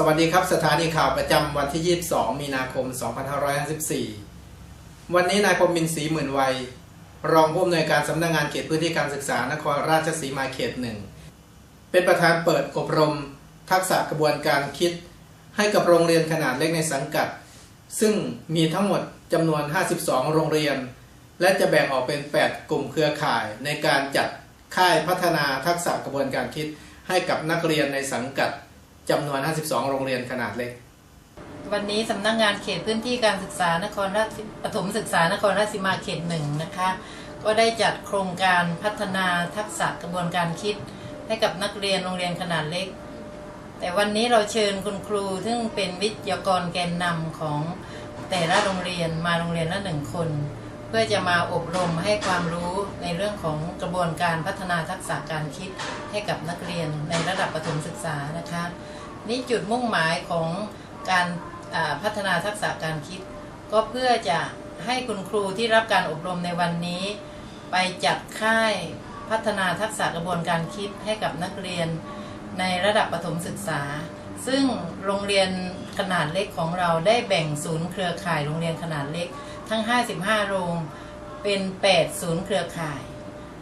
สวัสดีครับ สถานีข่าวประจำวันที่ 22 มีนาคม 2554 วันนี้นายพรมินทร์ศรีหมื่นวัย รองผู้อำนวยการสำนักงงานเขตพื้นที่การศึกษานครราชสีมาเขตหนึ่ง เป็นประธานเปิดอบรม ทักษะกระบวนการคิด ให้กับโรงเรียนขนาดเล็กในสังกัด ซึ่งมีทั้งหมดจำนวน 52 โรงเรียน และจะแบ่งออกเป็น 8 กลุ่มเครือข่ายในการจัดค่ายพัฒนาทักษะกระบวนการคิดให้กับนักเรียนในสังกัด จำนวน 52 โรงเรียนขนาดเล็ก วันนี้สำนักงานเขตพื้นที่การศึกษานครราชปฐมศึกษานครราชสีมาเขตหนึ่งนะคะ ก็ได้จัดโครงการพัฒนาทักษะกระบวนการคิด ให้กับนักเรียนโรงเรียนขนาดเล็ก แต่วันนี้เราเชิญคุณครูซึ่งเป็นวิทยากรแกนนำของแต่ละโรงเรียนมาโรงเรียนละหนึ่งคน เพื่อจะมาอบรมให้ความรู้ในเรื่องของกระบวนการพัฒนาทักษะการคิดให้กับนักเรียนในระดับประถมศึกษานะคะ นี่จุดมุ่งหมายของการพัฒนาทักษะการคิด ก็เพื่อจะให้คุณครูที่รับการอบรมในวันนี้ ไปจัดค่ายพัฒนาทักษะกระบวนการคิดให้กับนักเรียนในระดับประถมศึกษา ซึ่งโรงเรียนขนาดเล็กของเราได้แบ่งศูนย์เครือข่ายโรงเรียนขนาดเล็ก ทั้ง 55 โรงเป็น 8 ศูนย์เครือข่าย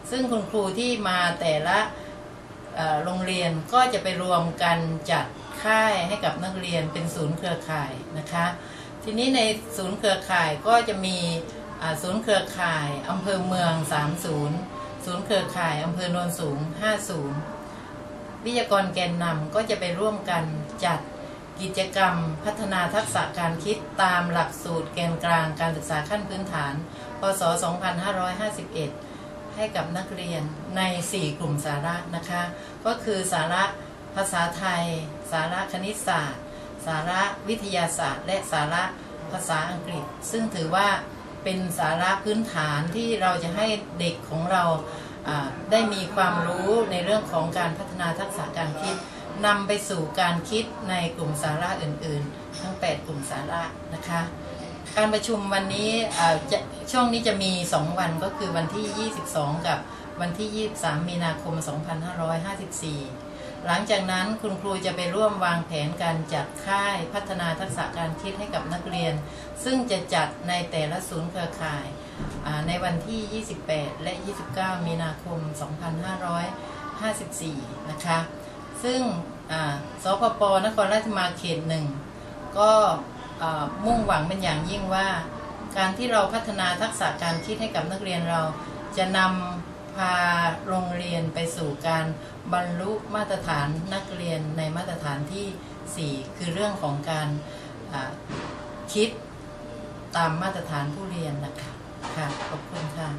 ซึ่งคุณครูที่มาแต่ละโรงเรียนก็จะไปรวมกันจัด ค่ายให้กับนักเรียนเป็นศูนย์เครือข่ายนะคะ ทีนี้ในศูนย์เครือข่ายก็จะมีศูนย์เครือข่ายอำเภอเมือง3ศูนย์ศูนย์เครือข่ายอำเภอโนนสูง5ศูนย์วิทยากรแกนนำก็จะไปร่วมกันจัดกิจกรรมพัฒนาทักษะการคิดตามหลักสูตรแกนกลางการศึกษาขั้นพื้นฐาน พศ 2551 ให้กับนักเรียนใน 4 กลุ่มสาระนะคะ ก็คือสาระ ภาษาไทย สาระคณิตศาสตร์ สาระวิทยาศาสตร์ และสาระภาษาอังกฤษ ซึ่งถือว่าเป็นสาระพื้นฐานที่เราจะให้เด็กของเราได้มีความรู้ในเรื่องของการพัฒนาทักษะการคิดนำไปสู่การคิดในกลุ่มสาระอื่น ๆ ทั้ง 8 กลุ่มสาระนะคะ การประชุมวันนี้ช่วงนี้จะมี 2 วันก็คือวันที่ 22 กับวันที่ 23 มีนาคม 2554 หลังจากนั้นคุณครูจะไปร่วมวางแผนการจัดค่ายพัฒนาทักษะการคิดให้กับนักเรียน ซึ่งจะจัดในแต่ละศูนย์เครือข่ายในวันที่ 28 และ 29 มีนาคม 2554 นะคะ ซึ่งสพปนครราชสีมาเขตหนึ่งก็มุ่งหวังเป็นอย่างยิ่งว่า การที่เราพัฒนาทักษะการคิดให้กับนักเรียนเราจะนำ พาโรงเรียนไปสู่การบรรลุมาตรฐานนักเรียนในมาตรฐานที่ 4 คือเรื่องของการคิดตามมาตรฐานผู้เรียนนะคะค่ะขอบคุณค่ะ